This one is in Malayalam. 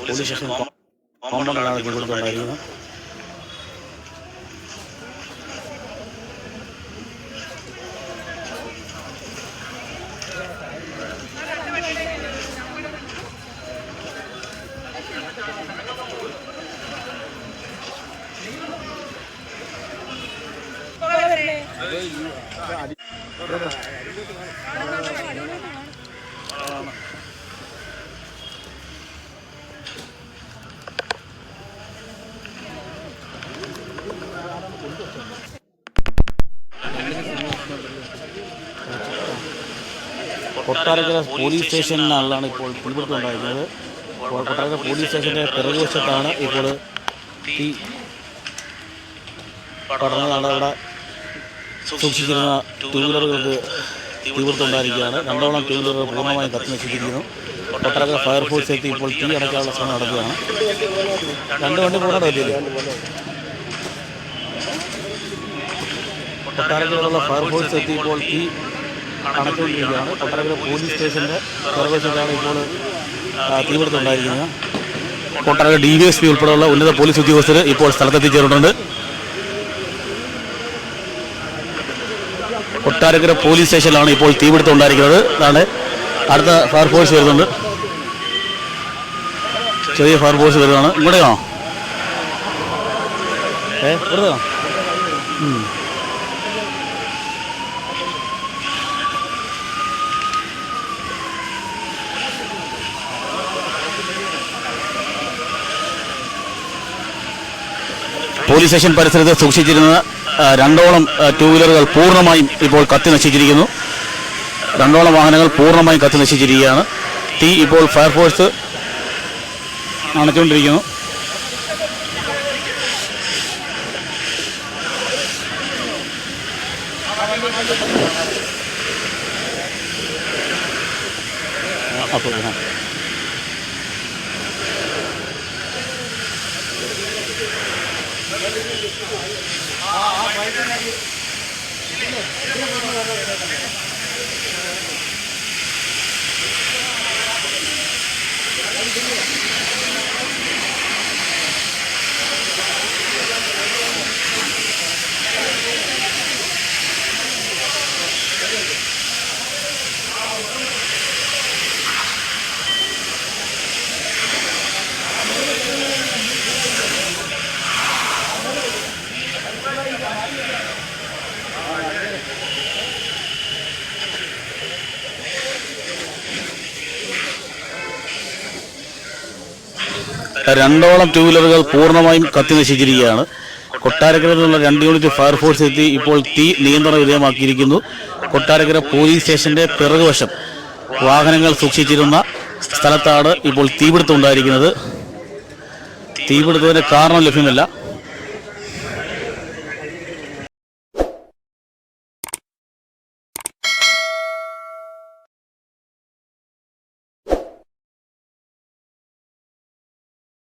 പോലീസ് സ്റ്റേഷൻ കോമ്പൗണ്ടിലാണ് തീപിടുത്തമുണ്ടായിരിക്കുന്നത് കൊട്ടാരക്കര പോലീസ് സ്റ്റേഷനിലാണ് ഇപ്പോൾ തീപിടുത്തം ഉണ്ടായിരുന്നത് കൊട്ടാരക്കര പോലീസ് സ്റ്റേഷന്റെ പിറകുവശത്താണ് ഇപ്പോൾ തീ പടർന്നതാണ് അവിടെ സൂക്ഷിച്ചിരുന്ന ടൂ വീലറുകൾക്ക് തീപിടുത്തം രണ്ടോളം ടൂ വീലറുകൾ പൂർണമായും കത്തി നശിച്ചിരിക്കുന്നു കൊട്ടാരക്കര ഫയർഫോഴ്സ് എത്തി ഇപ്പോൾ തീ അടയ്ക്കാനുള്ള ശ്രമം നടക്കുകയാണ്. രണ്ട് വണ്ടി പൂർണ കൊട്ടാരക്കരയിലുള്ള ഫയർഫോഴ്സ് എത്തിയപ്പോൾ തീ അണച്ചുകൊണ്ടിരിക്കുകയാണ് കൊട്ടാരക്കര പോലീസ് സ്റ്റേഷന്റെ സർവീസിലാണ് ഇപ്പോൾ തീപിടുത്തുണ്ടായിരിക്കുന്നത് തീപിടുത്തം ഉണ്ടായിരിക്കുന്നത്. Kottarakkara D V S P ഉൾപ്പെടെയുള്ള ഉന്നത പോലീസ് ഉദ്യോഗസ്ഥർ ഇപ്പോൾ സ്ഥലത്തെത്തിച്ചേർന്നിട്ടുണ്ട്. കൊട്ടാരക്കര പോലീസ് സ്റ്റേഷനിലാണ് ഇപ്പോൾ തീപിടുത്തം ഉണ്ടായിരിക്കുന്നത്. അതാണ് അടുത്ത ഫയർഫോഴ്സ് വരുന്നുണ്ട്. ചെറിയ ഫയർഫോഴ്സ് വരുന്നതാണ്. ഇവിടെയാണോ ഏ ഇവിടുത്തെ പോലീസ് സ്റ്റേഷൻ പരിസരത്ത് സൂക്ഷിച്ചിരുന്ന രണ്ടോളം ടൂ വീലറുകൾ പൂർണമായും ഇപ്പോൾ കത്തി നശിച്ചിരിക്കുന്നു. രണ്ടോളം വാഹനങ്ങൾ പൂർണമായും കത്തി നശിച്ചിരിക്കുകയാണ്. തീ ഇപ്പോൾ ഫയർഫോഴ്സ് അണച്ചുകൊണ്ടിരിക്കുന്നു അപ്പോൾ ఆ బయట രണ്ടോളം ടൂ വീലറുകൾ പൂർണമായും കത്തി നശിച്ചിരിക്കുകയാണ്. കൊട്ടാരക്കര നിന്നുള്ള രണ്ട് യൂണിറ്റ് ഫയർഫോഴ്സ് എത്തി ഇപ്പോൾ തീ നിയന്ത്രണ വിധേയമാക്കിയിരിക്കുന്നു. കൊട്ടാരക്കര പോലീസ് സ്റ്റേഷന്റെ പിറകുവശം വാഹനങ്ങൾ സൂക്ഷിച്ചിരുന്ന സ്ഥലത്താണ് ഇപ്പോൾ തീപിടുത്തം ഉണ്ടായിരിക്കുന്നത്. തീപിടുത്തത്തിന് കാരണം ലഭ്യമല്ല.